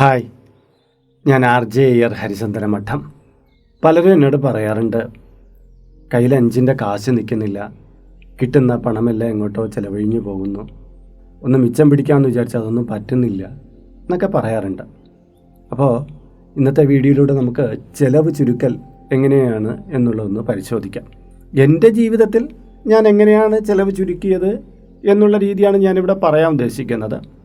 Hi. ഞാൻ R J Iyer Harichandana മഠം. പലരും എന്നോട് പറയാറുണ്ട് കയ്യിൽ അഞ്ചിന്റെ കാശ് നിൽക്കുന്നില്ല. കിട്ടുന്ന പണമെല്ലാം എങ്ങോട്ടോ ചിലവഴിഞ്ഞു പോകുന്നു. ഒന്ന് മിച്ചം പിടിക്കാമെന്ന് വിചാരിച്ചാൽ അതൊന്നും പറ്റുന്നില്ല എന്നൊക്കെ പറയാറുണ്ട്. അപ്പോൾ ഇന്നത്തെ വീഡിയോയിലൂടെ നമുക്ക് ചിലവ് ചുരുക്കൽ എങ്ങനെയാണ് എന്നുള്ളതൊന്ന് പരിശോധിക്കാം. എന്റെ ജീവിതത്തിൽ ഞാൻ എങ്ങനെയാണ് ചിലവ് ചുരുക്കിയത് എന്നുള്ള രീതിയാണ് ഞാനിവിടെ പറയാൻ ഉദ്ദേശിക്കുന്നത്.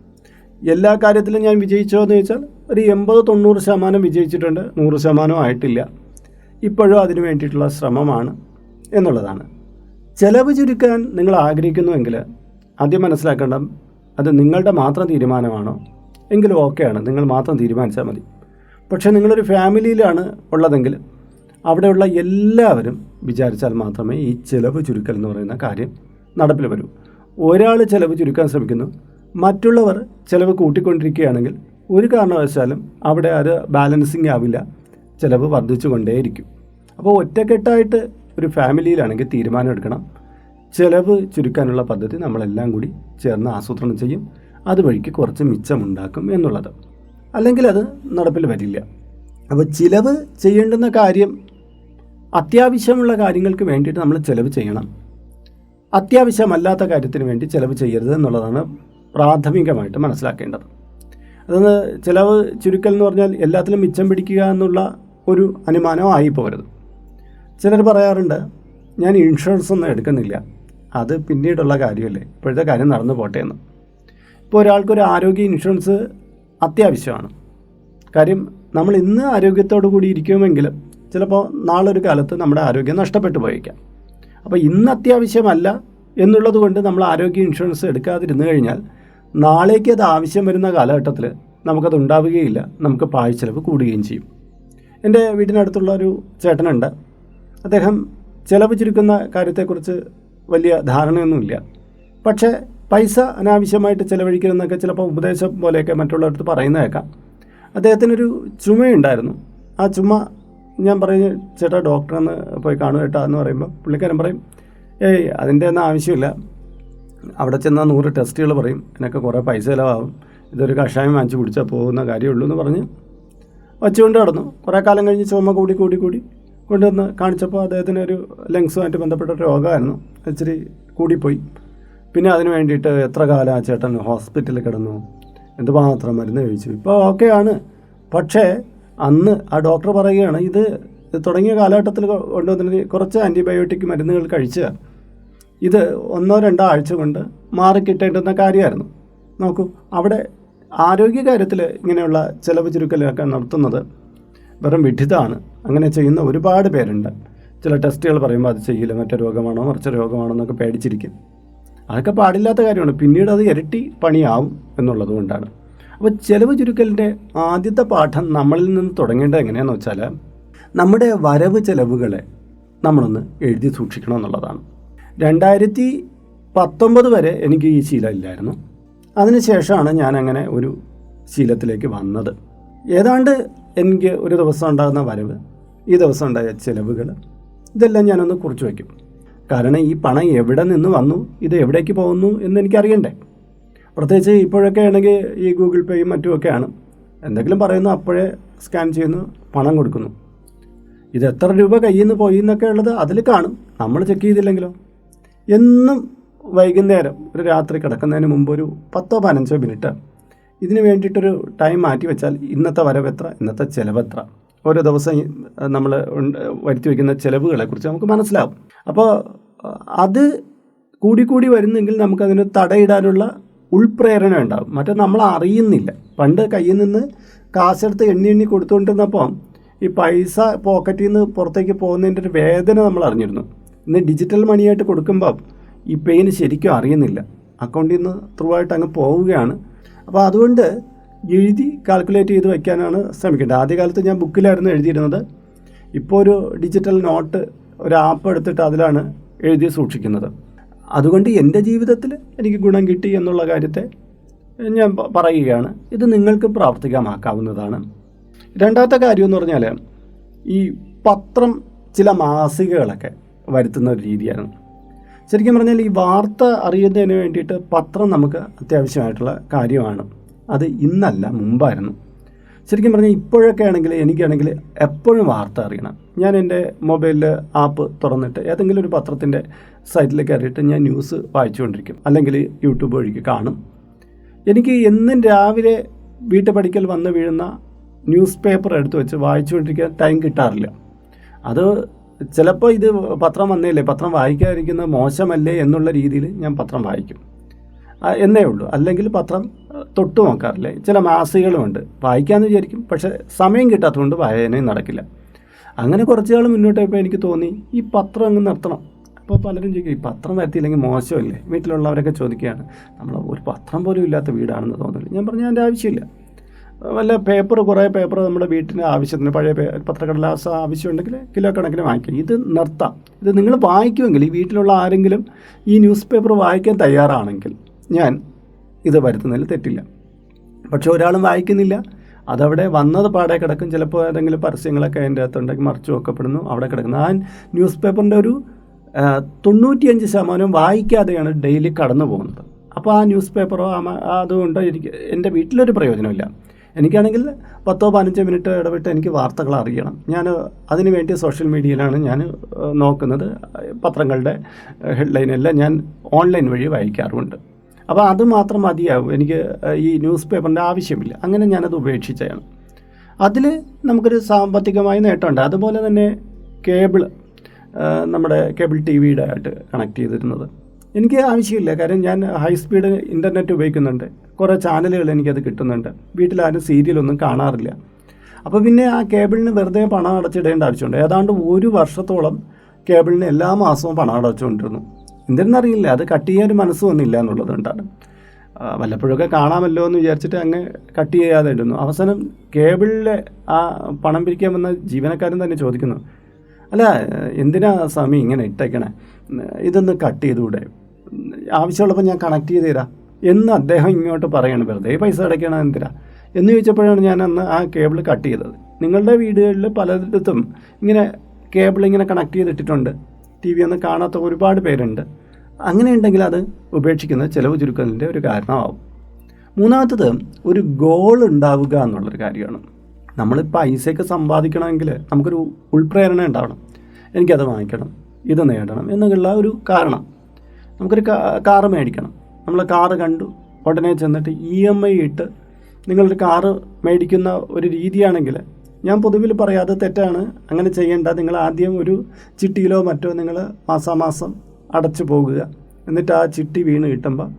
എല്ലാ കാര്യത്തിലും ഞാൻ വിജയിച്ചോ എന്ന് ചോദിച്ചാൽ ഒരു എൺപത് തൊണ്ണൂറ് ശതമാനം വിജയിച്ചിട്ടുണ്ട് നൂറ് ശതമാനം ആയിട്ടില്ല. ഇപ്പോഴും അതിനു വേണ്ടിയിട്ടുള്ള ശ്രമമാണ് എന്നുള്ളതാണ്. ചെലവ് ചുരുക്കാൻ നിങ്ങൾ ആഗ്രഹിക്കുന്നുവെങ്കിൽ ആദ്യം മനസ്സിലാക്കേണ്ട അത് നിങ്ങളുടെ മാത്രം തീരുമാനമാണോ? എങ്കിലും ഓക്കെയാണ് നിങ്ങൾ മാത്രം തീരുമാനിച്ചാൽ മതി. പക്ഷേ നിങ്ങളൊരു ഫാമിലിയിലാണ് ഉള്ളതെങ്കിൽ അവിടെയുള്ള എല്ലാവരും വിചാരിച്ചാൽ മാത്രമേ ഈ ചിലവ് ചുരുക്കൽ എന്ന് പറയുന്ന കാര്യം നടപ്പിൽ വരൂ. ഒരാൾ ചിലവ് ചുരുക്കാൻ ശ്രമിക്കുന്നു മറ്റുള്ളവർ ചിലവ് കൂട്ടിക്കൊണ്ടിരിക്കുകയാണെങ്കിൽ ഒരു കാരണവശാലും അവിടെ അത് ബാലൻസിങ് ആവില്ല. ചിലവ് വർദ്ധിച്ചു കൊണ്ടേയിരിക്കും അപ്പോൾ ഒറ്റക്കെട്ടായിട്ട് ഒരു ഫാമിലിയിലാണെങ്കിൽ തീരുമാനം എടുക്കണം ചിലവ് ചുരുക്കാനുള്ള പദ്ധതി നമ്മളെല്ലാം കൂടി ചേർന്ന് ആസൂത്രണം ചെയ്യും. അതുവഴിക്ക് കുറച്ച് മിച്ചമുണ്ടാക്കും എന്നുള്ളത്. അല്ലെങ്കിൽ അത് നടപ്പിൽ വരില്ല. അപ്പോൾ ചിലവ് ചെയ്യേണ്ടുന്ന കാര്യം അത്യാവശ്യമുള്ള കാര്യങ്ങൾക്ക് വേണ്ടിയിട്ട് നമ്മൾ ചിലവ് ചെയ്യണം. അത്യാവശ്യമല്ലാത്ത കാര്യത്തിന് വേണ്ടി ചിലവ് ചെയ്യരുത് എന്നുള്ളതാണ് പ്രാഥമികമായിട്ട് മനസ്സിലാക്കേണ്ടത്. അതൊന്ന് ചിലവ് ചുരുക്കൽ എന്ന് പറഞ്ഞാൽ എല്ലാത്തിലും മിച്ചം പിടിക്കുക എന്നുള്ള ഒരു അനുമാനം ആയി ചിലർ പറയാറുണ്ട് ഞാൻ ഇൻഷുറൻസ് ഒന്നും എടുക്കുന്നില്ല. അത് പിന്നീടുള്ള കാര്യമല്ലേ? ഇപ്പോഴത്തെ കാര്യം നടന്നു പോട്ടെ എന്ന്. ഇപ്പോൾ ഒരാൾക്കൊരു ആരോഗ്യ ഇൻഷുറൻസ് അത്യാവശ്യമാണ്. കാര്യം നമ്മൾ ഇന്ന് ആരോഗ്യത്തോടു കൂടി ഇരിക്കുമെങ്കിലും ചിലപ്പോൾ നാളൊരു കാലത്ത് നമ്മുടെ ആരോഗ്യം നഷ്ടപ്പെട്ടു പോയേക്കാം. അപ്പോൾ ഇന്ന് അത്യാവശ്യമല്ല എന്നുള്ളത് കൊണ്ട് നമ്മൾ ആരോഗ്യ ഇൻഷുറൻസ് എടുക്കാതിരുന്നു കഴിഞ്ഞാൽ നാളേക്ക് അത് ആവശ്യം വരുന്ന കാലഘട്ടത്തിൽ നമുക്കത് ഉണ്ടാവുകയില്ല. നമുക്ക് പാഴ്ചെലവ് കൂടുകയും ചെയ്യും. എന്റെ വീടിനടുത്തുള്ള ഒരു ചേട്ടനുണ്ട്. അദ്ദേഹം ചിലവ് ചുരുക്കുന്ന കാര്യത്തെക്കുറിച്ച് വലിയ ധാരണയൊന്നുമില്ല. പക്ഷേ പൈസ അനാവശ്യമായിട്ട് ചിലവഴിക്കരുതെന്നൊക്കെ ചിലപ്പോൾ ഉപദേശം പോലെയൊക്കെ മറ്റുള്ളവർക്ക് പറയുന്ന കേൾക്കാം അദ്ദേഹത്തിനൊരു ചുമയുണ്ടായിരുന്നു. ആ ചുമ ഞാൻ പറഞ്ഞു ചേട്ടാ ഡോക്ടറെന്ന് പോയി കാണുക കേട്ടാ എന്ന് പറയുമ്പോൾ പുള്ളിക്കാരൻ പറയും ഏയ് അതിന്റെ ഒന്നും ആവശ്യമില്ല. അവിടെ ചെന്നാൽ നൂറ് ടെസ്റ്റുകൾ പറയും. എന്നൊക്കെ കുറേ പൈസ ചിലവാകും. ഇതൊരു കഷായം വാങ്ങിച്ച് കുടിച്ചാൽ പോകുന്ന കാര്യമുള്ളൂ എന്ന് പറഞ്ഞ് വച്ചുകൊണ്ട് നടന്നു. കുറേ കാലം കഴിഞ്ഞ് ചുമ കൂടി കൂടി കൂടി കൊണ്ടുവന്ന് കാണിച്ചപ്പോൾ അദ്ദേഹത്തിന് ഒരു ലങ്സുമായിട്ട് ബന്ധപ്പെട്ട രോഗമായിരുന്നു. ഇച്ചിരി കൂടിപ്പോയി. പിന്നെ അതിന് വേണ്ടിയിട്ട് എത്ര കാലം ആ ചേട്ടൻ ഹോസ്പിറ്റലിൽ കിടന്നു? എന്തുമാത്രം മരുന്ന് കഴിച്ചു? ഇപ്പോൾ ഓക്കെയാണ് പക്ഷേ അന്ന് ആ ഡോക്ടർ പറയുകയാണ് ഇത് തുടങ്ങിയ കാലഘട്ടത്തിൽ കൊണ്ടുവന്നിട്ട് കുറച്ച് ആന്റിബയോട്ടിക് മരുന്നുകൾ കഴിച്ച് ഇത് ഒന്നോ രണ്ടോ ആഴ്ച കൊണ്ട് മാറിക്കിട്ടേണ്ടുന്ന കാര്യമായിരുന്നു. നോക്കൂ അവിടെ ആരോഗ്യകാര്യത്തിൽ ഇങ്ങനെയുള്ള ചിലവ് ചുരുക്കലൊക്കെ നടത്തുന്നത് വെറും വിഡിതാണ്. അങ്ങനെ ചെയ്യുന്ന ഒരുപാട് പേരുണ്ട്. ചില ടെസ്റ്റുകൾ പറയുമ്പോൾ അത് ചെയ്യില്ല മറ്റേ രോഗമാണോ മറിച്ച രോഗമാണോ എന്നൊക്കെ പേടിച്ചിരിക്കും. അതൊക്കെ പാടില്ലാത്ത കാര്യമാണ്. പിന്നീട് അത് ഇരട്ടി പണിയാവും എന്നുള്ളത് കൊണ്ടാണ്. അപ്പോൾ ചിലവ് ചുരുക്കലിന്റെ ആദ്യത്തെ പാഠം നമ്മളിൽ നിന്ന് തുടങ്ങേണ്ടത് എങ്ങനെയാണെന്ന് വെച്ചാൽ നമ്മുടെ വരവ് ചെലവുകളെ നമ്മളൊന്ന് എഴുതി സൂക്ഷിക്കണം എന്നുള്ളതാണ്. രണ്ടായിരത്തി പത്തൊമ്പത് വരെ എനിക്ക് ഈ ശീലം ഇല്ലായിരുന്നു. അതിനുശേഷമാണ് ഞാൻ അങ്ങനെ ഒരു ശീലത്തിലേക്ക് വന്നത്. ഏതാണ്ട് എനിക്ക് ഒരു ദിവസം ഉണ്ടാകുന്ന വരവ് ഈ ദിവസം ഉണ്ടായ ചിലവുകൾ ഇതെല്ലാം ഞാനൊന്ന് കുറിച്ച് വയ്ക്കും. കാരണം ഈ പണം എവിടെ നിന്ന് വന്നു ഇത് എവിടേക്ക് പോകുന്നു എന്ന് എനിക്കറിയണ്ടേ. പ്രത്യേകിച്ച് ഇപ്പോഴൊക്കെ ആണെങ്കിൽ ഈ ഗൂഗിൾ പേയും മറ്റുമൊക്കെയാണ്. എന്തെങ്കിലും പറയുന്നു അപ്പോഴേ സ്കാൻ ചെയ്യുന്നു പണം കൊടുക്കുന്നു. ഇത് എത്ര രൂപ കയ്യിൽ നിന്ന് പോയി എന്നൊക്കെ ഉള്ളത് അതിൽ കാണും. നമ്മൾ ചെക്ക് ചെയ്തില്ലെങ്കിലോ? എന്നും വൈകുന്നേരം ഒരു രാത്രി കിടക്കുന്നതിന് മുമ്പ് ഒരു പത്തോ പതിനഞ്ചോ മിനിറ്റ് ഇതിന് വേണ്ടിയിട്ടൊരു ടൈം മാറ്റി വെച്ചാൽ ഇന്നത്തെ വരവ് എത്ര ഇന്നത്തെ ചിലവ് എത്ര? ഓരോ ദിവസം നമ്മൾ വരുത്തി വയ്ക്കുന്ന ചിലവുകളെക്കുറിച്ച് നമുക്ക് മനസ്സിലാവും. അപ്പോൾ അത് കൂടിക്കൂടി വരുന്നെങ്കിൽ നമുക്കതിന് തടയിടാനുള്ള ഉൾപ്രേരണ ഉണ്ടാകും. മറ്റേ നമ്മൾ അറിയുന്നില്ല. പണ്ട് കയ്യിൽ നിന്ന് കാശെടുത്ത് എണ്ണി എണ്ണി കൊടുത്തുകൊണ്ടിരുന്നപ്പോൾ ഈ പൈസ പോക്കറ്റിൽ നിന്ന് പുറത്തേക്ക് പോകുന്നതിന്റെ ഒരു വേദന നമ്മൾ അറിഞ്ഞിരുന്നു. ഇന്ന് ഡിജിറ്റൽ മണിയായിട്ട് കൊടുക്കുമ്പോൾ ഈ പെയിന് ശരിക്കും അറിയുന്നില്ല. അക്കൗണ്ടിൽ നിന്ന് ത്രൂ ആയിട്ട് അങ്ങ് പോവുകയാണ്. അപ്പോൾ അതുകൊണ്ട് എഴുതി കാൽക്കുലേറ്റ് ചെയ്ത് വയ്ക്കാനാണ് ശ്രമിക്കേണ്ടത്. ആദ്യകാലത്ത് ഞാൻ ബുക്കിലായിരുന്നു എഴുതിയിരുന്നത്. ഇപ്പോൾ ഒരു ഡിജിറ്റൽ നോട്ട് ഒരു ആപ്പ് എടുത്തിട്ട് അതിലാണ് എഴുതി സൂക്ഷിക്കുന്നത്. അതുകൊണ്ട് എന്റെ ജീവിതത്തിൽ എനിക്ക് ഗുണം കിട്ടി എന്നുള്ള കാര്യത്തെ ഞാൻ പറയുകയാണ്. ഇത് നിങ്ങൾക്ക് പ്രാവർത്തികമാക്കാവുന്നതാണ്. രണ്ടാമത്തെ കാര്യം എന്ന് പറഞ്ഞാൽ ഈ പത്രം ചില മാസികകളൊക്കെ വരുത്തുന്ന ഒരു രീതിയാണ്. ശരിക്കും പറഞ്ഞാൽ ഈ വാർത്ത അറിയുന്നതിന് വേണ്ടിയിട്ട് പത്രം നമുക്ക് അത്യാവശ്യമായിട്ടുള്ള കാര്യമാണ്. അത് ഇന്നല്ല മുമ്പായിരുന്നു. ശരിക്കും പറഞ്ഞാൽ ഇപ്പോഴൊക്കെ ആണെങ്കിൽ എനിക്കാണെങ്കിൽ എപ്പോഴും വാർത്ത അറിയണം. ഞാൻ എന്റെ മൊബൈലിൽ ആപ്പ് തുറന്നിട്ട് ഏതെങ്കിലും ഒരു പത്രത്തിന്റെ സൈറ്റിൽ കയറിയിട്ട് ഞാൻ ന്യൂസ് വായിച്ചുകൊണ്ടിരിക്കും. അല്ലെങ്കിൽ യൂട്യൂബ് വഴിക്ക് കാണും. എനിക്ക് എന്നും രാവിലെ വീട്ടു പഠിക്കൽ വന്ന് വീഴുന്ന ന്യൂസ് പേപ്പർ എടുത്തു വെച്ച് വായിച്ചുകൊണ്ടിരിക്കാൻ ടൈം കിട്ടാറില്ല. അത് ചിലപ്പോൾ ഇത് പത്രം വന്നില്ലേ? പത്രം വായിക്കാതിരിക്കുന്നത് മോശമല്ലേ എന്നുള്ള രീതിയിൽ ഞാൻ പത്രം വായിക്കും. എന്നേ ഉള്ളൂ. അല്ലെങ്കിൽ പത്രം തൊട്ടു നോക്കാറില്ല? ചില മാസികകളുമുണ്ട് വായിക്കാമെന്ന് വിചാരിക്കും. പക്ഷേ സമയം കിട്ടാത്തതുകൊണ്ട് വായനയും നടക്കില്ല. അങ്ങനെ കുറച്ച് നാൾ മുന്നോട്ട് പോയപ്പോൾ എനിക്ക് തോന്നി ഈ പത്രം അങ്ങ് നിർത്തണം. അപ്പോൾ പലരും ചോദിക്കും ഈ പത്രം വരുത്തിയില്ലെങ്കിൽ മോശമല്ലേ? വീട്ടിലുള്ളവരൊക്കെ ചോദിക്കുകയാണ് നമ്മൾ ഒരു പത്രം പോലും ഇല്ലാത്ത വീടാണെന്ന് തോന്നുന്നില്ല. ഞാൻ പറഞ്ഞാൽ അതിന്റെ ആവശ്യമില്ല. വല്ല പേപ്പർ കുറേ പേപ്പർ നമ്മുടെ വീട്ടിന് ആവശ്യത്തിന് പഴയ പത്രക്കടലാസ ആവശ്യമുണ്ടെങ്കിൽ കിലോ കണക്കിന് വാങ്ങിക്കാം. ഇത് നിർത്താം. ഇത് നിങ്ങൾ വായിക്കുമെങ്കിൽ ഈ വീട്ടിലുള്ള ആരെങ്കിലും ഈ ന്യൂസ് പേപ്പർ വായിക്കാൻ തയ്യാറാണെങ്കിൽ ഞാൻ ഇത് വരുത്തുന്നതിൽ തെറ്റില്ല. പക്ഷെ ഒരാളും വായിക്കുന്നില്ല. അതവിടെ വന്നത് പാടെ കിടക്കും. ചിലപ്പോൾ ഏതെങ്കിലും പരസ്യങ്ങളൊക്കെ അതിന്റെ അകത്തുണ്ടെങ്കിൽ മറിച്ച് വെക്കപ്പെടുന്നു. അവിടെ കിടക്കുന്നു. ആ ന്യൂസ് പേപ്പറിന്റെ ഒരു തൊണ്ണൂറ്റിയഞ്ച് ശതമാനം വായിക്കാതെയാണ് ഡെയിലി കടന്നു പോകുന്നത് അപ്പോൾ ആ ന്യൂസ് പേപ്പറോ അതുകൊണ്ട് എനിക്ക് എന്റെ വീട്ടിലൊരു പ്രയോജനമില്ല എനിക്കാണെങ്കിൽ പത്തോ പതിനഞ്ചോ മിനിറ്റ് ഇടവിട്ട് എനിക്ക് വാർത്തകൾ അറിയണം. ഞാൻ അതിനു വേണ്ടി സോഷ്യൽ മീഡിയയിലാണ് ഞാൻ നോക്കുന്നത്. പത്രങ്ങളുടെ ഹെഡ്ലൈനെല്ലാം ഞാൻ ഓൺലൈൻ വഴി വായിക്കാറുമുണ്ട്. അപ്പോൾ അത് മാത്രം മതിയാവും. എനിക്ക് ഈ ന്യൂസ് പേപ്പറിന്റെ ആവശ്യമില്ല. അങ്ങനെ ഞാനത് ഉപേക്ഷിച്ചതാണ്. അതിൽ നമുക്കൊരു സാമ്പത്തികമായ നേട്ടമുണ്ട്. അതുപോലെ തന്നെ കേബിൾ നമ്മുടെ കേബിൾ ടി വിയുടെ ആയിട്ട് കണക്ട് ചെയ്തിരുന്നത്. എനിക്ക് ആവശ്യമില്ല. കാര്യം ഞാൻ ഹൈ സ്പീഡ് ഇന്റർനെറ്റ് ഉപയോഗിക്കുന്നുണ്ട്. കുറേ ചാനലുകൾ എനിക്കത് കിട്ടുന്നുണ്ട്. വീട്ടിലാരും സീരിയലൊന്നും കാണാറില്ല. അപ്പോൾ പിന്നെ ആ കേബിളിന് വെറുതെ പണം അടച്ചിടേണ്ട ആവശ്യമുണ്ട്. ഏതാണ്ട് ഒരു വർഷത്തോളം കേബിളിന് എല്ലാ മാസവും പണം അടച്ചുകൊണ്ടിരുന്നു. എന്തെന്നറിയില്ല. അത് കട്ട് ചെയ്യാൻ ഒരു മനസ്സ് വന്നില്ല എന്നുള്ളത് കൊണ്ടാണ്. വല്ലപ്പോഴൊക്കെ കാണാമല്ലോ എന്ന് വിചാരിച്ചിട്ട് അങ്ങ് കട്ട് ചെയ്യാതെ ഇടുന്നു അവസാനം കേബിളിലെ ആ പണം പിരിക്കാൻ വന്ന ജീവനക്കാരൻ തന്നെ ചോദിക്കുന്നു. അല്ല എന്തിനാ സ്വാമി ഇങ്ങനെ ഇട്ടേക്കണേ? ഇതൊന്ന് കട്ട് ചെയ്തുകൂടെ? ആവശ്യമുള്ളപ്പോൾ ഞാൻ കണക്ട് ചെയ്ത് തരാം. എന്ന് അദ്ദേഹം ഇങ്ങോട്ട് പറയണം. വെറുതെ പൈസ അടയ്ക്കണം എന്തിനാ? എന്ന് ചോദിച്ചപ്പോഴാണ് ഞാൻ അന്ന് ആ കേബിൾ കട്ട് ചെയ്തത്. നിങ്ങളുടെ വീടുകളിൽ പലയിടത്തും ഇങ്ങനെ കേബിൾ ഇങ്ങനെ കണക്ട് ചെയ്തിട്ടിട്ടുണ്ട്. ടി വി ഒന്നും കാണാത്ത ഒരുപാട് പേരുണ്ട്. അങ്ങനെ ഉണ്ടെങ്കിൽ അത് ഉപേക്ഷിക്കുന്നത് ചിലവ് ചുരുക്കുന്നതിന്റെ ഒരു കാരണമാവും. മൂന്നാമത്തത് ഒരു ഗോൾ ഉണ്ടാവുക എന്നുള്ളൊരു കാര്യമാണ്. നമ്മൾ പൈസയൊക്കെ സമ്പാദിക്കണമെങ്കിൽ നമുക്കൊരു ഉൾപ്രേരണ ഉണ്ടാവണം. എനിക്കത് വാങ്ങിക്കണം ഇത് നേടണം എന്നുള്ള ഒരു കാരണം. നമുക്കൊരു കാറ് മേടിക്കണം. നമ്മൾ കാറ് കണ്ടു ഉടനെ ചെന്നിട്ട് ഇ എം ഐ ഇട്ട് നിങ്ങളൊരു കാറ് മേടിക്കുന്ന ഒരു രീതിയാണെങ്കിൽ ഞാൻ പൊതുവിൽ പറയാതെ തെറ്റാണ്. അങ്ങനെ ചെയ്യേണ്ട. നിങ്ങൾ ആദ്യം ഒരു ചിട്ടിയിലോ മറ്റോ നിങ്ങൾ മാസാമാസം അടച്ചു പോകുക. എന്നിട്ട് ആ ചിട്ടി വീണ് കിട്ടുമ്പോൾ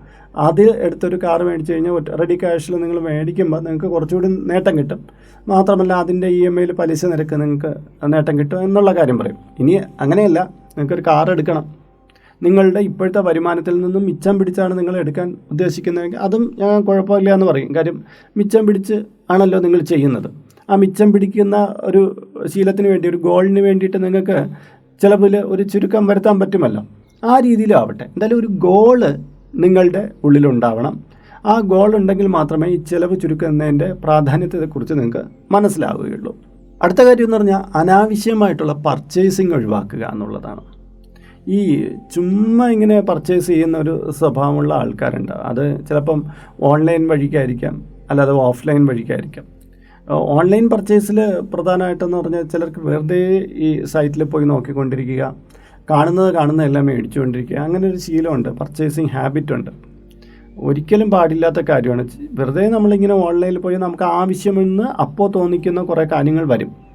അത് എടുത്തൊരു കാർ മേടിച്ച് കഴിഞ്ഞാൽ ഒറ്റ റെഡി ക്യാഷിൽ നിങ്ങൾ മേടിക്കുമ്പോൾ നിങ്ങൾക്ക് കുറച്ചുകൂടി നേട്ടം കിട്ടും. മാത്രമല്ല അതിന്റെ ഇ എം ഐയിൽ പലിശ നിരക്ക് നിങ്ങൾക്ക് നേട്ടം കിട്ടും എന്നുള്ള കാര്യം പറയും. ഇനി അങ്ങനെയല്ല. നിങ്ങൾക്കൊരു കാർ എടുക്കണം. നിങ്ങളുടെ ഇപ്പോഴത്തെ വരുമാനത്തിൽ നിന്നും മിച്ചം പിടിച്ചാണ് നിങ്ങൾ എടുക്കാൻ ഉദ്ദേശിക്കുന്നതെങ്കിൽ അതും ഞാൻ കുഴപ്പമില്ല എന്ന് പറയും. കാര്യം മിച്ചം പിടിച്ച് ആണല്ലോ നിങ്ങൾ ചെയ്യുന്നത്. ആ മിച്ചം പിടിക്കുന്ന ഒരു ശീലത്തിന് വേണ്ടി ഒരു ഗോളിന് വേണ്ടിയിട്ട് നിങ്ങൾക്ക് ചിലപ്പോൾ ഒരു ചുരുക്കം വരുത്താൻ പറ്റുമല്ലോ. ആ രീതിയിലാവട്ടെ. എന്തായാലും ഒരു ഗോൾ നിങ്ങളുടെ ഉള്ളിലുണ്ടാവണം. ആ ഗോൾ ഉണ്ടെങ്കിൽ മാത്രമേ ഈ ചിലവ് ചുരുക്കുന്നതിന്റെ പ്രാധാന്യത്തെക്കുറിച്ച് നിങ്ങൾക്ക് മനസ്സിലാവുകയുള്ളൂ. അടുത്ത കാര്യം എന്ന് പറഞ്ഞാൽ അനാവശ്യമായിട്ടുള്ള പർച്ചേസിങ് ഒഴിവാക്കുക എന്നുള്ളതാണ്. ഈ ചുമ്മാ ഇങ്ങനെ പർച്ചേസ് ചെയ്യുന്ന ഒരു സ്വഭാവമുള്ള ആൾക്കാരുണ്ട്. അത് ചിലപ്പം ഓൺലൈൻ വഴിക്കായിരിക്കാം അല്ലാതെ ഓഫ്ലൈൻ വഴിക്കായിരിക്കാം. ഓൺലൈൻ പർച്ചേസിൽ പ്രധാനമായിട്ടെന്ന് പറഞ്ഞാൽ ചിലർക്ക് വെറുതെ ഈ സൈറ്റിൽ പോയി നോക്കിക്കൊണ്ടിരിക്കുക കാണുന്നത് കാണുന്ന എല്ലാം മേടിച്ചുകൊണ്ടിരിക്കുക അങ്ങനെ ഒരു ശീലമുണ്ട് പർച്ചേസിങ് ഹാബിറ്റ് ഉണ്ട്. ഒരിക്കലും പാടില്ലാത്ത കാര്യമാണ്. വെറുതെ നമ്മളിങ്ങനെ ഓൺലൈനിൽ പോയി നമുക്ക് ആവശ്യമെന്ന് അപ്പോൾ തോന്നിക്കുന്ന കുറേ കാര്യങ്ങൾ വരും.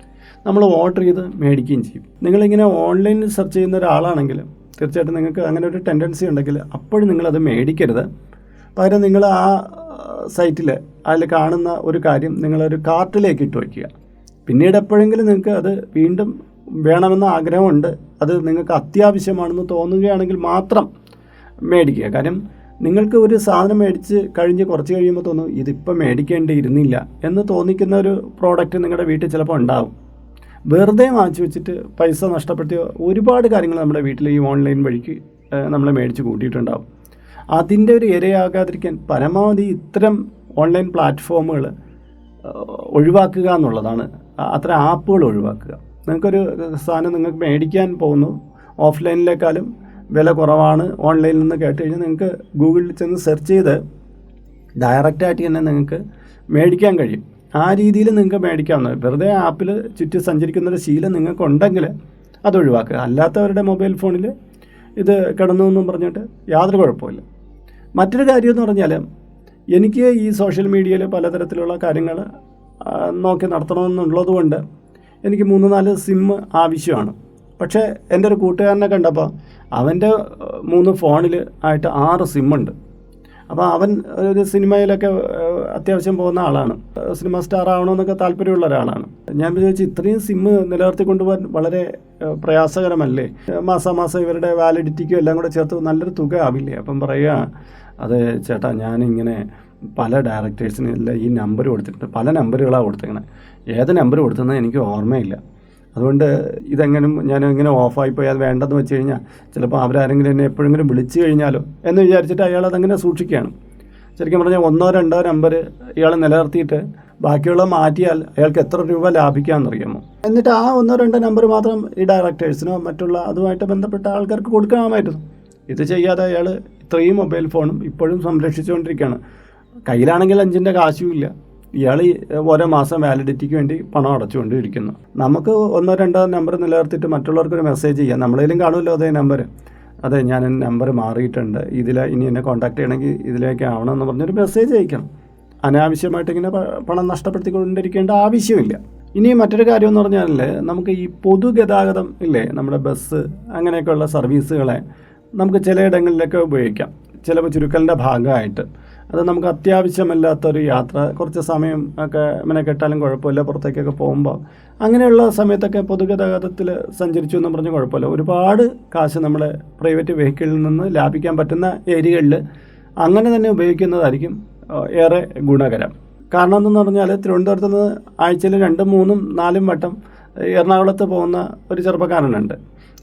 നമ്മൾ ഓർഡർ ചെയ്ത് മേടിക്കുകയും ചെയ്യും. നിങ്ങളിങ്ങനെ ഓൺലൈനിൽ സെർച്ച് ചെയ്യുന്ന ഒരാളാണെങ്കിൽ തീർച്ചയായിട്ടും നിങ്ങൾക്ക് അങ്ങനെ ഒരു ടെൻഡൻസി ഉണ്ടെങ്കിൽ അപ്പോഴും നിങ്ങളത് മേടിക്കരുത്. പകരം നിങ്ങൾ ആ സൈറ്റിൽ അതിൽ കാണുന്ന ഒരു കാര്യം നിങ്ങളൊരു കാർട്ടിലേക്ക് ഇട്ട് വയ്ക്കുക. പിന്നീട് എപ്പോഴെങ്കിലും നിങ്ങൾക്ക് അത് വീണ്ടും വേണമെന്ന ആഗ്രഹമുണ്ട്. അത് നിങ്ങൾക്ക് അത്യാവശ്യമാണെന്ന് തോന്നുകയാണെങ്കിൽ മാത്രം മേടിക്കുക. കാര്യം നിങ്ങൾക്ക് ഒരു സാധനം മേടിച്ച് കഴിഞ്ഞ് കുറച്ച് കഴിയുമ്പോൾ തോന്നും ഇതിപ്പോൾ മേടിക്കേണ്ടിയിരുന്നില്ല എന്ന് തോന്നിക്കുന്ന ഒരു പ്രോഡക്റ്റ് നിങ്ങളുടെ വീട്ടിൽ ചിലപ്പോൾ ഉണ്ടാവും. വെറുതെ വാങ്ങിച്ചു വെച്ചിട്ട് പൈസ നഷ്ടപ്പെടുത്തിയ ഒരുപാട് കാര്യങ്ങൾ നമ്മുടെ വീട്ടിൽ ഈ ഓൺലൈൻ വഴിക്ക് നമ്മളെ മേടിച്ച് കൂട്ടിയിട്ടുണ്ടാവും. അതിന്റെ ഒരു ഇരയാകാതിരിക്കാൻ പരമാവധി ഇത്തരം ഓൺലൈൻ പ്ലാറ്റ്ഫോമുകൾ ഒഴിവാക്കുക എന്നുള്ളതാണ്. അത്ര ആപ്പുകൾ ഒഴിവാക്കുക. നിങ്ങൾക്കൊരു സാധനം നിങ്ങൾക്ക് മേടിക്കാൻ പോകുന്നു ഓഫ്ലൈനിലേക്കാളും വില കുറവാണ് ഓൺലൈനിൽ നിന്ന് കേട്ട് കഴിഞ്ഞാൽ നിങ്ങൾക്ക് ഗൂഗിളിൽ ചെന്ന് സെർച്ച് ചെയ്ത് ഡയറക്റ്റായിട്ട് തന്നെ നിങ്ങൾക്ക് മേടിക്കാൻ കഴിയും. ആ രീതിയിൽ നിങ്ങൾക്ക് മേടിക്കാവുന്നത് വെറുതെ ആപ്പിൽ ചുറ്റി സഞ്ചരിക്കുന്ന ഒരു ശീലം നിങ്ങൾക്കുണ്ടെങ്കിൽ അത് ഒഴിവാക്കുക. അല്ലാത്തവരുടെ മൊബൈൽ ഫോണിൽ ഇത് കിടന്നു എന്നും പറഞ്ഞിട്ട് യാതൊരു കുഴപ്പമില്ല മറ്റൊരു കാര്യം എന്ന് പറഞ്ഞാൽ എനിക്ക് ഈ സോഷ്യൽ മീഡിയയിൽ പലതരത്തിലുള്ള കാര്യങ്ങൾ നോക്കി നടത്തണമെന്നുള്ളത് കൊണ്ട് എനിക്ക് മൂന്ന് നാല് സിം ആവശ്യമാണ്. പക്ഷേ എന്റെ ഒരു കൂട്ടുകാരനെ കണ്ടപ്പോൾ അവന്റെ മൂന്ന് ഫോണിൽ ആയിട്ട് ആറ് സിമ്മുണ്ട് അപ്പോൾ അവൻ ഒരു സിനിമയിലൊക്കെ അത്യാവശ്യം പോകുന്ന ആളാണ്. സിനിമ സ്റ്റാർ ആവണമെന്നൊക്കെ താല്പര്യമുള്ള ഒരാളാണ് ഞാൻ വിചാരിച്ചു ഇത്രയും സിമ്മ് നിലനിർത്തി കൊണ്ടുപോകാൻ വളരെ പ്രയാസകരമല്ലേ? മാസാമാസം ഇവരുടെ വാലിഡിറ്റിക്കും എല്ലാം കൂടെ ചേർത്ത് നല്ലൊരു തുക ആവില്ലേ? അപ്പം പറയുക അത് ചേട്ടാ ഞാനിങ്ങനെ പല ഡയറക്ടേഴ്സിനെല്ലാം ഈ നമ്പർ കൊടുത്തിട്ടുണ്ട്. പല നമ്പറുകളാണ് കൊടുത്തേക്കണേ. ഏത് നമ്പർ കൊടുത്തെന്ന് എനിക്ക് ഓർമ്മയില്ല. അതുകൊണ്ട് ഇതെങ്ങനും ഞാൻ ഇങ്ങനെ ഓഫായി പോയി അത് വേണ്ടെന്ന് വെച്ച് കഴിഞ്ഞാൽ ചിലപ്പോൾ അവരാരെങ്കിലും എന്നെ എപ്പോഴെങ്കിലും വിളിച്ചു കഴിഞ്ഞാലോ എന്ന് വിചാരിച്ചിട്ട് അയാൾ അതങ്ങനെ സൂക്ഷിക്കുകയാണ്. ശരിക്കും പറഞ്ഞാൽ ഒന്നോ രണ്ടോ നമ്പർ ഇയാൾ നിലനിർത്തിയിട്ട് ബാക്കിയുള്ള മാറ്റിയാൽ അയാൾക്ക് എത്ര രൂപ ലാഭിക്കാമെന്നറിയാമോ എന്നിട്ട് ആ ഒന്നോ രണ്ടോ നമ്പർ മാത്രം ഈ ഡയറക്ടേഴ്സിനോ മറ്റുള്ള അതുമായിട്ട് ബന്ധപ്പെട്ട ആൾക്കാർക്ക് കൊടുക്കാമായിരുന്നു. ഇത് ചെയ്യാതെ അയാൾ ഇത്രയും മൊബൈൽ ഫോണും ഇപ്പോഴും സംരക്ഷിച്ചുകൊണ്ടിരിക്കുകയാണ്. കയ്യിലാണെങ്കിൽ അഞ്ചിന്റെ കാശുമില്ല ഇയാൾ ഓരോ മാസം വാലിഡിറ്റിക്ക് വേണ്ടി പണം അടച്ചുകൊണ്ടിരിക്കുന്നു. നമുക്ക് ഒന്നോ രണ്ടോ നമ്പർ നിലനിർത്തിയിട്ട് മറ്റുള്ളവർക്കൊരു മെസ്സേജ് ചെയ്യാം. നമ്മളേലും കാണുമല്ലോ അതേ നമ്പർ അതെ ഞാൻ നമ്പർ മാറിയിട്ടുണ്ട്. ഇതിൽ ഇനി എന്നെ കോൺടാക്ട് ചെയ്യണമെങ്കിൽ ഇതിലേക്ക് ആവണം എന്ന് പറഞ്ഞൊരു മെസ്സേജ് അയക്കണം. അനാവശ്യമായിട്ട് ഇങ്ങനെ പണം നഷ്ടപ്പെടുത്തിക്കൊണ്ടിരിക്കേണ്ട ആവശ്യമില്ല. ഇനി മറ്റൊരു കാര്യം എന്ന് പറഞ്ഞാൽ നമുക്ക് ഈ പൊതുഗതാഗതം ഇല്ലേ നമ്മുടെ ബസ് അങ്ങനെയൊക്കെയുള്ള സർവീസുകളെ നമുക്ക് ചിലയിടങ്ങളിലൊക്കെ ഉപയോഗിക്കാം. ചിലപ്പോൾ ചുരുക്കലിന്റെ ഭാഗമായിട്ട്. അത് നമുക്ക് അത്യാവശ്യമല്ലാത്തൊരു യാത്ര. കുറച്ച് സമയം ഒക്കെ മെനക്കെട്ടാലും കുഴപ്പമില്ല പുറത്തേക്കൊക്കെ പോകുമ്പോൾ അങ്ങനെയുള്ള സമയത്തൊക്കെ പൊതുഗതാഗതത്തിൽ സഞ്ചരിച്ചു എന്ന് പറഞ്ഞാൽ കുഴപ്പമില്ല. ഒരുപാട് കാശ് നമ്മൾ പ്രൈവറ്റ് വെഹിക്കിളിൽ നിന്ന് ലാഭിക്കാൻ പറ്റുന്ന ഏരിയകളിൽ അങ്ങനെ തന്നെ ഉപയോഗിക്കുന്നതായിരിക്കും ഏറെ ഗുണകരം. കാരണം എന്തെന്ന് പറഞ്ഞാൽ തിരുവനന്തപുരത്ത് നിന്ന് ആഴ്ചയിൽ രണ്ടും മൂന്നും നാലും വട്ടം എറണാകുളത്ത് പോകുന്ന ഒരു ചെറുപ്പക്കാരനുണ്ട്.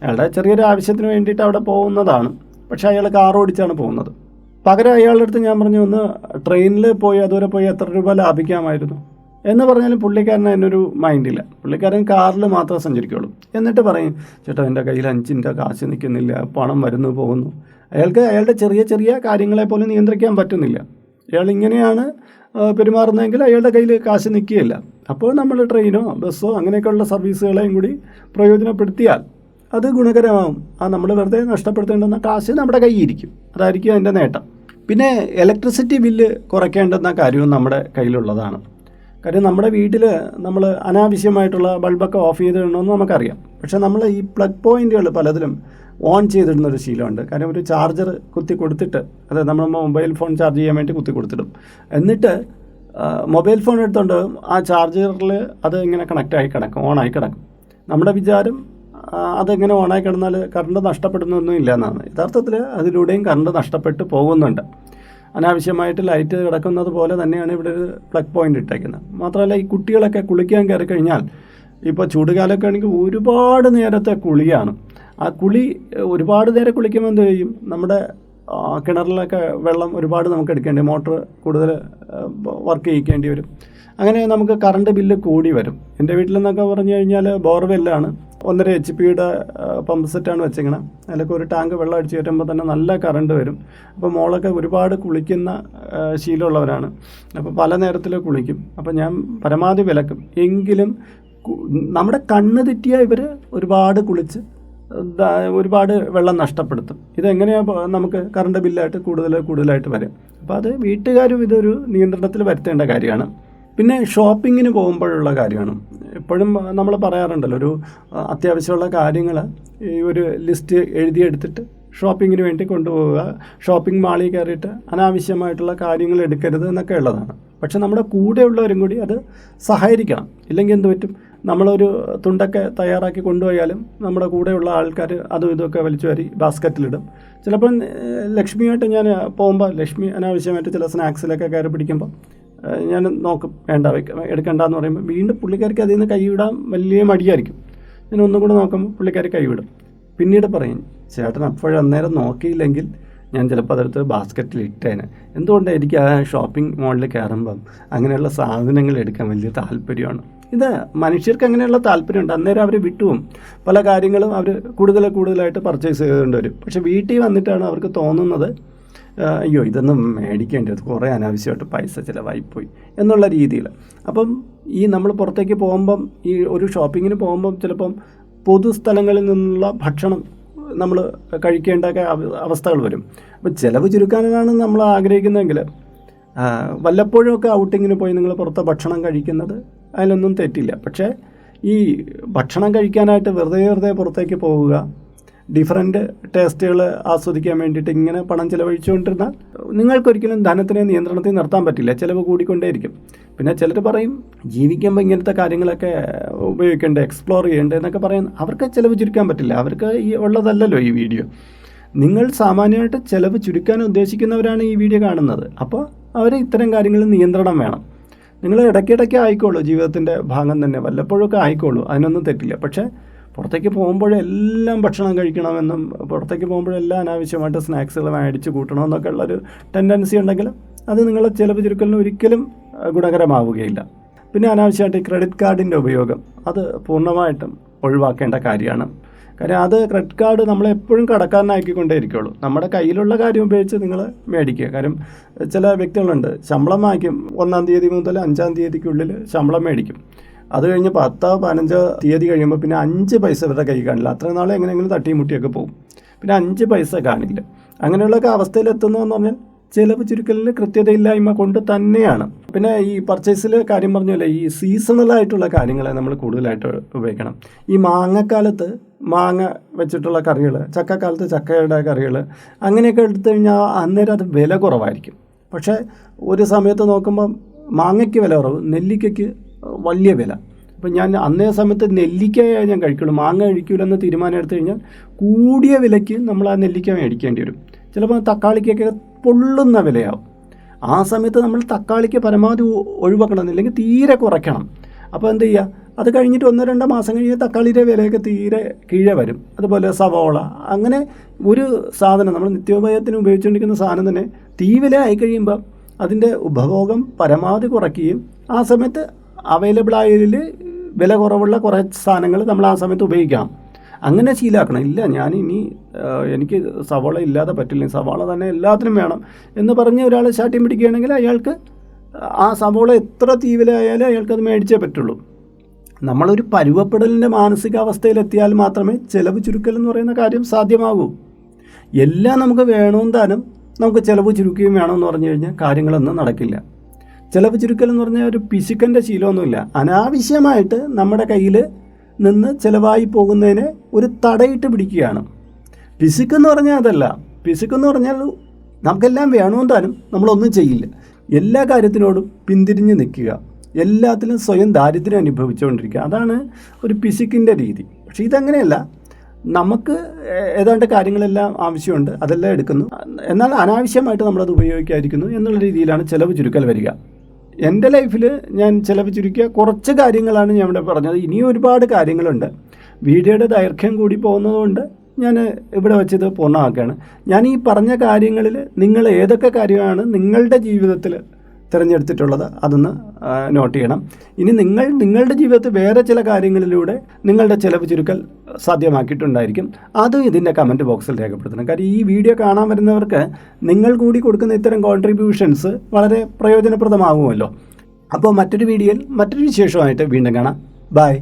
അയാളുടെ ചെറിയൊരു ആവശ്യത്തിന് വേണ്ടിയിട്ട് അവിടെ പോകുന്നതാണ്. പക്ഷേ അയാൾ കാർ ഓടിച്ചാണ് പോകുന്നത്. പകരം അയാളുടെ അടുത്ത് ഞാൻ പറഞ്ഞു ഒന്ന് ട്രെയിനിൽ പോയി അതുവരെ പോയി എത്ര രൂപ ലാഭിക്കാമായിരുന്നു. എന്ന് പറഞ്ഞാലും പുള്ളിക്കാരന് അതിനൊരു മൈൻഡില്ല പുള്ളിക്കാരൻ കാറിൽ മാത്രമേ സഞ്ചരിക്കുകയുള്ളൂ എന്നിട്ട് പറയും ചേട്ടാ എന്റെ കയ്യിൽ അഞ്ചിന്റെ കാശ് നിൽക്കുന്നില്ല പണം വരുന്നു പോകുന്നു. അയാൾക്ക് അയാളുടെ ചെറിയ ചെറിയ കാര്യങ്ങളെ പോലും നിയന്ത്രിക്കാൻ പറ്റുന്നില്ല. അയാൾ ഇങ്ങനെയാണ് പെരുമാറുന്നതെങ്കിൽ അയാളുടെ കയ്യിൽ കാശ് നിൽക്കുകയില്ല. അപ്പോൾ നമ്മൾ ട്രെയിനോ ബസ്സോ അങ്ങനെയൊക്കെയുള്ള സർവീസുകളെയും കൂടി പ്രയോജനപ്പെടുത്തിയാൽ അത് ഗുണകരമാകും ആ നമ്മൾ വെറുതെ നഷ്ടപ്പെടുത്തേണ്ടുന്ന കാശ് നമ്മുടെ കയ്യിൽ ഇരിക്കും അതായിരിക്കും അതിന്റെ നേട്ടം. പിന്നെ ഇലക്ട്രിസിറ്റി ബില്ല് കുറയ്ക്കേണ്ടുന്ന കാര്യവും നമ്മുടെ കയ്യിലുള്ളതാണ്. കാര്യം നമ്മുടെ വീട്ടിൽ നമ്മൾ അനാവശ്യമായിട്ടുള്ള ബൾബൊക്കെ ഓഫ് ചെയ്തിടണമെന്ന് നമുക്കറിയാം. പക്ഷേ നമ്മൾ ഈ പ്ലഗ് പോയിന്റുകൾ പലതിലും ഓൺ ചെയ്തിടുന്ന ഒരു ശീലമുണ്ട്. കാരണം ഒരു ചാർജർ കുത്തി കൊടുത്തിട്ട് അതായത് നമ്മൾ മൊബൈൽ ഫോൺ ചാർജ് ചെയ്യാൻ വേണ്ടി കുത്തി കൊടുത്തിടും. എന്നിട്ട് മൊബൈൽ ഫോൺ എടുത്തുകൊണ്ട് ആ ചാർജറിൽ അത് ഇങ്ങനെ കണക്റ്റായി കിടക്കും ഓണായി കിടക്കും. നമ്മുടെ വിചാരം അതെങ്ങനെ ഓണായി കിടന്നാൽ കറണ്ട് നഷ്ടപ്പെടുന്നൊന്നും ഇല്ല എന്നാണ് യഥാർത്ഥത്തിൽ അതിലൂടെയും കറണ്ട് നഷ്ടപ്പെട്ട് പോകുന്നുണ്ട്. അനാവശ്യമായിട്ട് ലൈറ്റ് കിടക്കുന്നത് പോലെ തന്നെയാണ് ഇവിടെ ഒരു പ്ലഗ് പോയിന്റ് ഇട്ടേക്കുന്നത്. മാത്രമല്ല ഈ കുട്ടികളൊക്കെ കുളിക്കാൻ കയറി കഴിഞ്ഞാൽ ഇപ്പോൾ ചൂടുകാലമൊക്കെ ആണെങ്കിൽ ഒരുപാട് നേരത്തെ കുളിയാണ്. ആ കുളി ഒരുപാട് നേരം കുളിക്കുമ്പോൾ എന്ത് ചെയ്യും? നമ്മുടെ കിണറിലൊക്കെ വെള്ളം ഒരുപാട് നമുക്ക് എടുക്കേണ്ടി മോട്ടർ കൂടുതൽ വർക്ക് ചെയ്യിക്കേണ്ടി വരും. അങ്ങനെ നമുക്ക് കറണ്ട് ബില്ല് കൂടി വരും. എന്റെ വീട്ടിലെന്നൊക്കെ പറഞ്ഞു കഴിഞ്ഞാൽ ബോർവെല്ലാണ് ഒന്നര എച്ച് പിയുടെ പമ്പ് സെറ്റാണ് വെച്ചിങ്ങനെ അതിലൊക്കെ ഒരു ടാങ്ക് വെള്ളം അടിച്ച് കയറ്റുമ്പോൾ തന്നെ നല്ല കറണ്ട് വരും. അപ്പോൾ മോളൊക്കെ ഒരുപാട് കുളിക്കുന്ന ശീലമുള്ളവരാണ്. അപ്പോൾ പല നേരത്തിൽ കുളിക്കും. അപ്പോൾ ഞാൻ പരമാവധി വിലക്കും. എങ്കിലും നമ്മുടെ കണ്ണ് തെറ്റിയ ഇവർ ഒരുപാട് കുളിച്ച് ഒരുപാട് വെള്ളം നഷ്ടപ്പെടുത്തും. ഇതെങ്ങനെയാണ് നമുക്ക് കറണ്ട് ബില്ലായിട്ട് കൂടുതൽ കൂടുതലായിട്ട് വരും? അപ്പോൾ അത് വീട്ടുകാരും ഇതൊരു നിയന്ത്രണത്തിൽ വരുത്തേണ്ട കാര്യമാണ്. പിന്നെ ഷോപ്പിങ്ങിന് പോകുമ്പോഴുള്ള കാര്യമാണ്. എപ്പോഴും നമ്മൾ പറയാറുണ്ടല്ലോ ഒരു അത്യാവശ്യമുള്ള കാര്യങ്ങൾ ഈ ഒരു ലിസ്റ്റ് എഴുതിയെടുത്തിട്ട് ഷോപ്പിങ്ങിന് വേണ്ടി കൊണ്ടുപോവുക ഷോപ്പിംഗ് മാളിൽ കയറിയിട്ട് അനാവശ്യമായിട്ടുള്ള കാര്യങ്ങൾ എടുക്കരുത് എന്നൊക്കെ ഉള്ളതാണ്. പക്ഷെ നമ്മുടെ കൂടെയുള്ളവരും കൂടി അത് സഹകരിക്കണം. ഇല്ലെങ്കിൽ എന്ത് പറ്റും? നമ്മളൊരു തുണ്ടൊക്കെ തയ്യാറാക്കി കൊണ്ടുപോയാലും നമ്മുടെ കൂടെയുള്ള ആൾക്കാർ അതും ഇതൊക്കെ വലിച്ചു വാരി ബാസ്ക്കറ്റിലിടും. ചിലപ്പം ലക്ഷ്മിയായിട്ട് ഞാൻ പോകുമ്പോൾ ലക്ഷ്മി അനാവശ്യമായിട്ട് ചില സ്നാക്സിലൊക്കെ കയറി പിടിക്കുമ്പോൾ ഞാൻ നോക്കും. വേണ്ട എടുക്കണ്ട എന്ന് പറയുമ്പോൾ വീണ്ടും പുള്ളിക്കാർക്ക് അതിൽ നിന്ന് കൈവിടാൻ വലിയ മടിയായിരിക്കും. ഞാൻ ഒന്നും കൂടെ നോക്കുമ്പോൾ പുള്ളിക്കാർ കൈവിടും. പിന്നീട് പറയും ചേട്ടൻ അപ്പോഴും അന്നേരം നോക്കിയില്ലെങ്കിൽ ഞാൻ ചിലപ്പോൾ അതെടുത്ത് ബാസ്ക്കറ്റിൽ ഇട്ടേനെ. എന്തുകൊണ്ട് എനിക്ക് ആ ഷോപ്പിംഗ് മോളിൽ കയറുമ്പം അങ്ങനെയുള്ള സാധനങ്ങൾ എടുക്കാൻ വലിയ താല്പര്യമാണ്? ഇത് മനുഷ്യർക്ക് അങ്ങനെയുള്ള താല്പര്യമുണ്ട്. അന്നേരം അവർ വിട്ടുപോകും. പല കാര്യങ്ങളും അവർ കൂടുതൽ കൂടുതലായിട്ട് പർച്ചേസ് ചെയ്തുകൊണ്ട് വരും. പക്ഷേ വീട്ടിൽ വന്നിട്ടാണ് അവർക്ക് തോന്നുന്നത് അയ്യോ ഇതൊന്നും മേടിക്കേണ്ടത് കുറേ അനാവശ്യമായിട്ട് പൈസ ചിലവായിപ്പോയി എന്നുള്ള രീതിയിൽ. അപ്പം ഈ നമ്മൾ പുറത്തേക്ക് പോകുമ്പം ഈ ഒരു ഷോപ്പിങ്ങിന് പോകുമ്പം ചിലപ്പം പൊതുസ്ഥലങ്ങളിൽ നിന്നുള്ള ഭക്ഷണം നമ്മൾ കഴിക്കേണ്ട അവസ്ഥകൾ വരും. അപ്പോൾ ചിലവ് ചുരുക്കാനാണ് നമ്മൾ ആഗ്രഹിക്കുന്നതെങ്കിൽ വല്ലപ്പോഴുമൊക്കെ ഔട്ടിങ്ങിന് പോയി നിങ്ങൾ പുറത്തെ ഭക്ഷണം കഴിക്കുന്നത് അതിലൊന്നും തെറ്റില്ല. പക്ഷേ ഈ ഭക്ഷണം കഴിക്കാനായിട്ട് വെറുതെ വെറുതെ പുറത്തേക്ക് പോവുക ഡിഫറെന്റ് ടേസ്റ്റുകൾ ആസ്വദിക്കാൻ വേണ്ടിയിട്ട് ഇങ്ങനെ പണം ചിലവഴിച്ചുകൊണ്ടിരുന്നാൽ നിങ്ങൾക്കൊരിക്കലും ധനത്തിനെ നിയന്ത്രണത്തിൽ നിർത്താൻ പറ്റില്ല. ചിലവ് കൂടിക്കൊണ്ടേയിരിക്കും. പിന്നെ ചിലർ പറയും ജീവിക്കുമ്പോൾ ഇങ്ങനത്തെ കാര്യങ്ങളൊക്കെ ഉപയോഗിക്കേണ്ട എക്സ്പ്ലോർ ചെയ്യേണ്ടത് എന്നൊക്കെ പറയാൻ അവർക്ക് ചിലവ് ചുരുക്കാൻ പറ്റില്ല. അവർക്ക് ഈ ഉള്ളതല്ലല്ലോ ഈ വീഡിയോ നിങ്ങൾ സാമാന്യമായിട്ട് ചിലവ് ചുരുക്കാൻ ഉദ്ദേശിക്കുന്നവരാണ് ഈ വീഡിയോ കാണുന്നത്. അപ്പോൾ അവർ ഇത്തരം കാര്യങ്ങളിൽ നിയന്ത്രണം വേണം. നിങ്ങൾ ഇടയ്ക്കിടയ്ക്ക് ആയിക്കോളൂ. ജീവിതത്തിന്റെ ഭാഗം തന്നെ വല്ലപ്പോഴൊക്കെ ആയിക്കോളൂ. അതിനൊന്നും തെറ്റില്ല. പക്ഷേ പുറത്തേക്ക് പോകുമ്പോഴെല്ലാം ഭക്ഷണം കഴിക്കണമെന്നും പുറത്തേക്ക് പോകുമ്പോഴെല്ലാം അനാവശ്യമായിട്ട് സ്നാക്സുകൾ മേടിച്ച് കൂട്ടണമെന്നൊക്കെ ഉള്ളൊരു ടെൻഡൻസി ഉണ്ടെങ്കിൽ അത് നിങ്ങളെ ചിലവ് ചുരുക്കലിന് ഒരിക്കലും ഗുണകരമാവുകയില്ല. പിന്നെ അനാവശ്യമായിട്ട് ക്രെഡിറ്റ് കാർഡിന്റെ ഉപയോഗം അത് പൂർണമായിട്ടും ഒഴിവാക്കേണ്ട കാര്യമാണ്. കാര്യം അത് ക്രെഡിറ്റ് കാർഡ് നമ്മളെപ്പോഴും കടക്കാരനാക്കിക്കൊണ്ടേ ഇരിക്കുള്ളൂ നമ്മുടെ കയ്യിലുള്ള കാര്യം ഉപയോഗിച്ച് നിങ്ങൾ മേടിക്കുക. കാര്യം ചില വ്യക്തികളുണ്ട് ശമ്പളം വാങ്ങിക്കും ഒന്നാം തീയതി മുതൽ അഞ്ചാം തീയതിക്കുള്ളിൽ ശമ്പളം മേടിക്കും. അത് കഴിഞ്ഞ് പത്തോ പതിനഞ്ചോ തീയതി കഴിയുമ്പോൾ പിന്നെ അഞ്ച് പൈസ ഇവരുടെ കൈ കാണില്ല. അത്ര നാളെ എങ്ങനെയെങ്കിലും തട്ടിയും മുട്ടിയൊക്കെ പോകും പിന്നെ അഞ്ച് പൈസ കാണില്ല. അങ്ങനെയുള്ളൊക്കെ എന്ന് പറഞ്ഞാൽ ചിലവ് ചുരുക്കലിന് കൃത്യതയില്ലായ്മ കൊണ്ട് തന്നെയാണ്. പിന്നെ ഈ പർച്ചേസിൽ കാര്യം പറഞ്ഞല്ലേ ഈ സീസണലായിട്ടുള്ള കാര്യങ്ങളെ നമ്മൾ കൂടുതലായിട്ട് ഉപയോഗിക്കണം. ഈ മാങ്ങക്കാലത്ത് മാങ്ങ വെച്ചിട്ടുള്ള കറികൾ ചക്കക്കാലത്ത് ചക്കയുടെ കറികൾ അങ്ങനെയൊക്കെ എടുത്തു കഴിഞ്ഞാൽ അന്നേരം അത് വില കുറവായിരിക്കും. പക്ഷേ ഒരു സമയത്ത് നോക്കുമ്പം മാങ്ങയ്ക്ക് വില കുറവ് നെല്ലിക്കയ്ക്ക് വലിയ വില. അപ്പം ഞാൻ അന്നേ സമയത്ത് നെല്ലിക്കയെ ഞാൻ കഴിക്കുള്ളൂ. മാങ്ങ കഴിക്കൂലെന്ന് തീരുമാനം എടുത്തു കഴിഞ്ഞാൽ കൂടിയ വിലയ്ക്ക് നമ്മൾ ആ നെല്ലിക്ക മേടിക്കേണ്ടി വരും. ചിലപ്പോൾ തക്കാളിക്കൊക്കെ പൊള്ളുന്ന വിലയാവും. ആ സമയത്ത് നമ്മൾ തക്കാളിക്ക് പരമാവധി ഒഴിവാക്കണം. അല്ലെങ്കിൽ തീരെ കുറയ്ക്കണം. അപ്പോൾ എന്ത് ചെയ്യുക അത് കഴിഞ്ഞിട്ട് ഒന്നോ രണ്ടോ മാസം കഴിഞ്ഞ് തക്കാളിയുടെ വിലയൊക്കെ തീരെ കീഴെ വരും. അതുപോലെ സവോള. അങ്ങനെ ഒരു സാധനം നമ്മൾ നിത്യോപയോഗത്തിന് ഉപയോഗിച്ചുകൊണ്ടിരിക്കുന്ന സാധനം തന്നെ തീ വില ആയി കഴിയുമ്പോൾ അതിന്റെ ഉപഭോഗം പരമാവധി കുറയ്ക്കുകയും ആ സമയത്ത് അവൈലബിൾ ആയതിൽ വില കുറവുള്ള കുറേ സാധനങ്ങൾ നമ്മൾ ആ സമയത്ത് ഉപയോഗിക്കാം. അങ്ങനെ ശീലാക്കണം. ഇല്ല ഞാൻ ഇനി എനിക്ക് സവാള ഇല്ലാതെ പറ്റില്ല. സവാള തന്നെ എല്ലാത്തിനും വേണം എന്ന് പറഞ്ഞ് ഒരാൾ ശാഠ്യം പിടിക്കുകയാണെങ്കിൽ അയാൾക്ക് ആ സവാള എത്ര തീവിലായാലും അയാൾക്ക് അത് മേടിച്ചേ പറ്റുള്ളൂ. നമ്മളൊരു പരുവപ്പെടലിന്റെ മാനസികാവസ്ഥയിലെത്തിയാൽ മാത്രമേ ചിലവ് ചുരുക്കൽ എന്ന് പറയുന്ന കാര്യം സാധ്യമാകൂ. എല്ലാം നമുക്ക് വേണമെന്ന് താനും നമുക്ക് ചിലവ് ചുരുക്കുകയും വേണമെന്ന് പറഞ്ഞു കഴിഞ്ഞാൽ കാര്യങ്ങളൊന്നും നടക്കില്ല. ചിലവ് ചുരുക്കൽ എന്ന് പറഞ്ഞാൽ ഒരു പിശുക്കന്റെ ശീലമൊന്നുമില്ല. അനാവശ്യമായിട്ട് നമ്മുടെ കയ്യിൽ നിന്ന് ചിലവായി പോകുന്നതിനെ ഒരു തടയിട്ട് പിടിക്കുകയാണ്. പിശുക്കെന്ന് പറഞ്ഞാൽ അതല്ല. പിശുക്കെന്ന് പറഞ്ഞാൽ നമുക്കെല്ലാം വേണമെന്ന് താനും നമ്മളൊന്നും ചെയ്യില്ല. എല്ലാ കാര്യത്തിനോടും പിന്തിരിഞ്ഞ് നിൽക്കുക. എല്ലാത്തിലും സ്വയം ദാരിദ്ര്യം അനുഭവിച്ചുകൊണ്ടിരിക്കുക. അതാണ് ഒരു പിശുക്കിന്റെ രീതി. പക്ഷേ ഇതങ്ങനെയല്ല. നമുക്ക് ഏതാണ്ട് കാര്യങ്ങളെല്ലാം ആവശ്യമുണ്ട്. അതെല്ലാം എടുക്കുന്നു. എന്നാൽ അനാവശ്യമായിട്ട് നമ്മളത് ഉപയോഗിക്കാതിരിക്കുന്നു എന്നുള്ള രീതിയിലാണ് ചിലവ് ചുരുക്കൽ വരിക. എന്റെ ലൈഫിൽ ഞാൻ ചിലവിച്ചിരിക്കുക കുറച്ച് കാര്യങ്ങളാണ് ഞാൻ ഇവിടെ പറഞ്ഞത്. ഇനിയും ഒരുപാട് കാര്യങ്ങളുണ്ട്. വീഡിയോയുടെ ദൈർഘ്യം കൂടി പോകുന്നതുകൊണ്ട് ഞാൻ ഇവിടെ വെച്ചത് പൂർണമാക്കുകയാണ്. ഞാൻ ഈ പറഞ്ഞ കാര്യങ്ങളിൽ നിങ്ങൾ ഏതൊക്കെ കാര്യമാണ് നിങ്ങളുടെ ജീവിതത്തിൽ തിരഞ്ഞെടുത്തിട്ടുള്ളത് അതൊന്ന് നോട്ട് ചെയ്യണം. ഇനി നിങ്ങൾ നിങ്ങളുടെ ജീവിതത്തിൽ വേറെ ചില കാര്യങ്ങളിലൂടെ നിങ്ങളുടെ ചിലവ് ചുരുക്കൽ സാധ്യമാക്കിയിട്ടുണ്ടായിരിക്കും. അതും ഇതിന്റെ കമന്റ് ബോക്സിൽ രേഖപ്പെടുത്തണം. കാര്യം ഈ വീഡിയോ കാണാൻ വരുന്നവർക്ക് നിങ്ങൾ കൂടി കൊടുക്കുന്ന ഇത്തരം കോൺട്രിബ്യൂഷൻസ് വളരെ പ്രയോജനപ്രദമാകുമല്ലോ അപ്പോൾ മറ്റൊരു വീഡിയോയിൽ മറ്റൊരു വിശേഷമായിട്ട് വീണ്ടും കാണാം. ബൈ